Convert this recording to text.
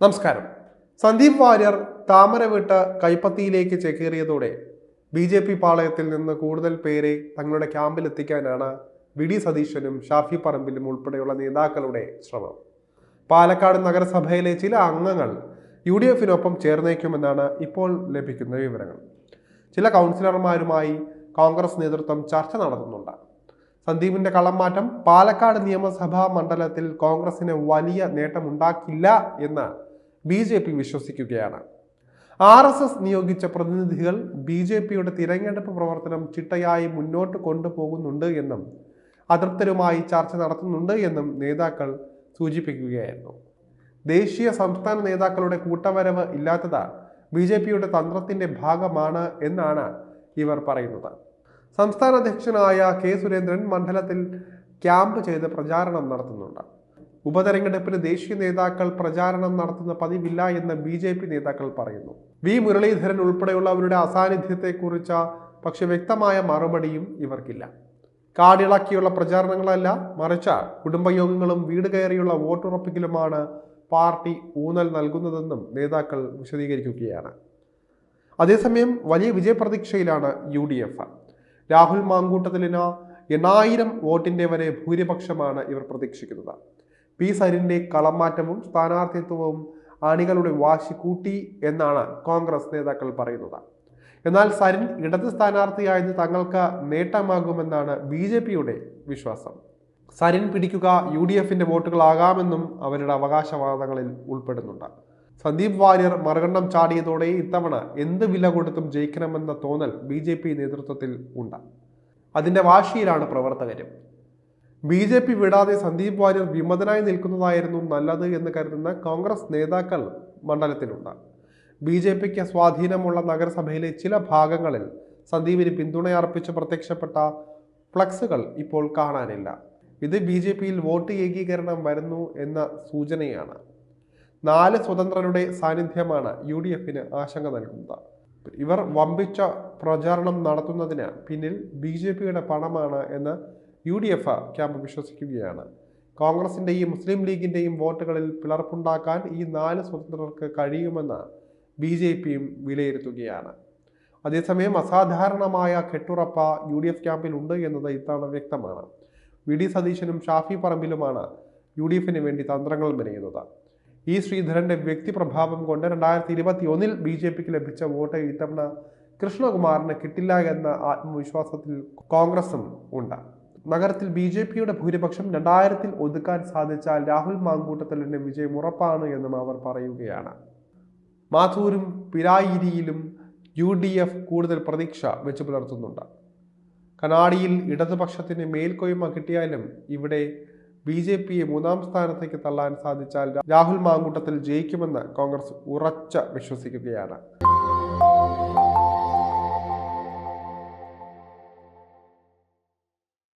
നമസ്കാരം. സന്ദീപ് വാര്യർ താമര വിട്ട് കൈപ്പത്തിയിലേക്ക് ചേക്കേറിയതോടെ ബി ജെ പി പാളയത്തിൽ നിന്ന് കൂടുതൽ പേരെ തങ്ങളുടെ ക്യാമ്പിൽ എത്തിക്കാനാണ് വി ഡി സതീശനും ഷാഫി പറമ്പിലും ഉൾപ്പെടെയുള്ള നേതാക്കളുടെ ശ്രമം. പാലക്കാട് നഗരസഭയിലെ ചില അംഗങ്ങൾ യു ഡി എഫിനൊപ്പം ചേർന്നേക്കുമെന്നാണ് ഇപ്പോൾ ലഭിക്കുന്ന വിവരങ്ങൾ. ചില കൗൺസിലർമാരുമായി കോൺഗ്രസ് നേതൃത്വം ചർച്ച നടത്തുന്നുണ്ട്. സന്ദീപിന്റെ കള്ളമാറ്റം പാലക്കാട് നിയമസഭാ മണ്ഡലത്തിൽ കോൺഗ്രസിന് വലിയ നേട്ടമുണ്ടാക്കില്ല എന്ന് ബി ജെ പി വിശ്വസിക്കുകയാണ്. ആർ എസ് എസ് നിയോഗിച്ച പ്രതിനിധികൾ ബി ജെ പിയുടെ തിരഞ്ഞെടുപ്പ് പ്രവർത്തനം ചിട്ടയായി മുന്നോട്ട് കൊണ്ടുപോകുന്നുണ്ട് എന്നും അതൃപ്തരുമായി ചർച്ച നടത്തുന്നുണ്ട് എന്നും നേതാക്കൾ സൂചിപ്പിക്കുകയായിരുന്നു. ദേശീയ സംസ്ഥാന നേതാക്കളുടെ കൂട്ടവരവ് ഇല്ലാത്തത് ബി ജെ പിയുടെ തന്ത്രത്തിന്റെ ഭാഗമാണ് എന്നാണ് ഇവർ പറയുന്നത്. സംസ്ഥാന അധ്യക്ഷനായ കെ സുരേന്ദ്രൻ മണ്ഡലത്തിൽ ക്യാമ്പ് ചെയ്ത് പ്രചാരണം നടത്തുന്നുണ്ട്. ഉപതെരഞ്ഞെടുപ്പിന് ദേശീയ നേതാക്കൾ പ്രചാരണം നടത്തുന്ന പതിവില്ല എന്ന് ബി ജെ പി നേതാക്കൾ പറയുന്നു. വി. മുരളീധരൻ ഉൾപ്പെടെയുള്ളവരുടെ അസാന്നിധ്യത്തെക്കുറിച്ച പക്ഷെ വ്യക്തമായ മറുപടിയും ഇവർക്കില്ല. കാടിളക്കിയുള്ള പ്രചാരണങ്ങളല്ല മറിച്ച് കുടുംബയോഗങ്ങളും വീട് കയറിയുള്ള വോട്ടുറപ്പിക്കലുമാണ് പാർട്ടി ഊന്നൽ നൽകുന്നതെന്നും നേതാക്കൾ വിശദീകരിക്കുകയാണ്. അതേസമയം വലിയ വിജയപ്രതീക്ഷയിലാണ് യു ഡി എഫ്. രാഹുൽ മാങ്കൂട്ടത്തിലിന് എണ്ണായിരം വോട്ടിന്റെ വരെ ഭൂരിപക്ഷമാണ് ഇവർ പ്രതീക്ഷിക്കുന്നത്. പി സരിന്റെ കളമാറ്റവും സ്ഥാനാർത്ഥിത്വവും അണികളുടെ വാശി കൂട്ടി എന്നാണ് കോൺഗ്രസ് നേതാക്കൾ പറയുന്നത്. എന്നാൽ സരിൻ ഇടത് സ്ഥാനാർത്ഥിയായത് തങ്ങൾക്ക് നേട്ടമാകുമെന്നാണ് ബി ജെ പിയുടെ വിശ്വാസം. സരിൻ പിടിക്കുക യു ഡി എഫിന്റെ വോട്ടുകളാകാമെന്നും അവരുടെ അവകാശവാദങ്ങളിൽ ഉൾപ്പെടുന്നുണ്ട്. സന്ദീപ് വാര്യർ മറുകണ്ഠം ചാടിയതോടെ ഇത്തവണ എന്ത് വില കൊടുത്തും ജയിക്കണമെന്ന തോന്നൽ ബി നേതൃത്വത്തിൽ ഉണ്ട്. അതിന്റെ വാശിയിലാണ് പ്രവർത്തകരും. ബി ജെ പി വിടാതെ സന്ദീപ് വാര്യർ വിമതനായി നിൽക്കുന്നതായിരുന്നു നല്ലത് എന്ന് കരുതുന്ന കോൺഗ്രസ് നേതാക്കൾ മണ്ഡലത്തിലുണ്ട്. ബി ജെ പിക്ക് സ്വാധീനമുള്ള നഗരസഭയിലെ ചില ഭാഗങ്ങളിൽ സന്ദീപിന് പിന്തുണയർപ്പിച്ച് പ്രത്യക്ഷപ്പെട്ട ഫ്ലക്സുകൾ ഇപ്പോൾ കാണാനില്ല. ഇത് ബി ജെ പിയിൽ വോട്ട് ഏകീകരണം വരുന്നു എന്ന സൂചനയാണ്. നാല് സ്വതന്ത്രരുടെ സാന്നിധ്യമാണ് യു ഡി എഫിന് ആശങ്ക നൽകുന്നത്. ഇവർ വമ്പിച്ച പ്രചാരണം നടത്തുന്നതിന് പിന്നിൽ ബി ജെ പിയുടെ പണമാണ് എന്ന് യു ഡി എഫ് ക്യാമ്പ് വിശ്വസിക്കുകയാണ്. കോൺഗ്രസിന്റെയും മുസ്ലിം ലീഗിന്റെയും വോട്ടുകളിൽ പിളർപ്പുണ്ടാക്കാൻ ഈ നാല് സ്വതന്ത്രർക്ക് കഴിയുമെന്ന് ബി ജെ പിയും വിലയിരുത്തുകയാണ്. അതേസമയം അസാധാരണമായ കെട്ടുറപ്പ യു ഡി എഫ് ക്യാമ്പിലുണ്ട് എന്നത് ഇത്തവണ വ്യക്തമാണ്. വി ഡി സതീശനും ഷാഫി പറമ്പിലുമാണ് യു ഡി എഫിന് വേണ്ടി തന്ത്രങ്ങൾ മെനയുന്നത്. ഈ ശ്രീധരന്റെ വ്യക്തിപ്രഭാവം കൊണ്ട് രണ്ടായിരത്തി ഇരുപത്തി ഒന്നിൽ ബി ജെ പിക്ക് ലഭിച്ച വോട്ട് ഇത്തവണ കൃഷ്ണകുമാറിന് കിട്ടില്ല എന്ന ആത്മവിശ്വാസത്തിൽ കോൺഗ്രസും ഉണ്ട്. നഗരത്തിൽ ബി ജെ പിയുടെ ഭൂരിപക്ഷം രണ്ടായിരത്തിൽ ഒതുക്കാൻ സാധിച്ചാൽ രാഹുൽ മാങ്കൂട്ടത്തലിന്റെ വിജയം ഉറപ്പാണ് എന്നും അവർ പറയുകയാണ്. മാത്തൂരും പിരായിരിയിലും യു ഡി എഫ് കൂടുതൽ പ്രതീക്ഷ വെച്ച് പുലർത്തുന്നുണ്ട്. കനാഡിയിൽ ഇടതുപക്ഷത്തിന് മേൽക്കൊയ്മ കിട്ടിയാലും ഇവിടെ ബി ജെ പിയെ മൂന്നാം സ്ഥാനത്തേക്ക് തള്ളാൻ സാധിച്ചാൽ രാഹുൽ മാങ്കൂട്ടത്തിൽ ജയിക്കുമെന്ന് കോൺഗ്രസ് ഉറച്ച വിശ്വസിക്കുകയാണ്.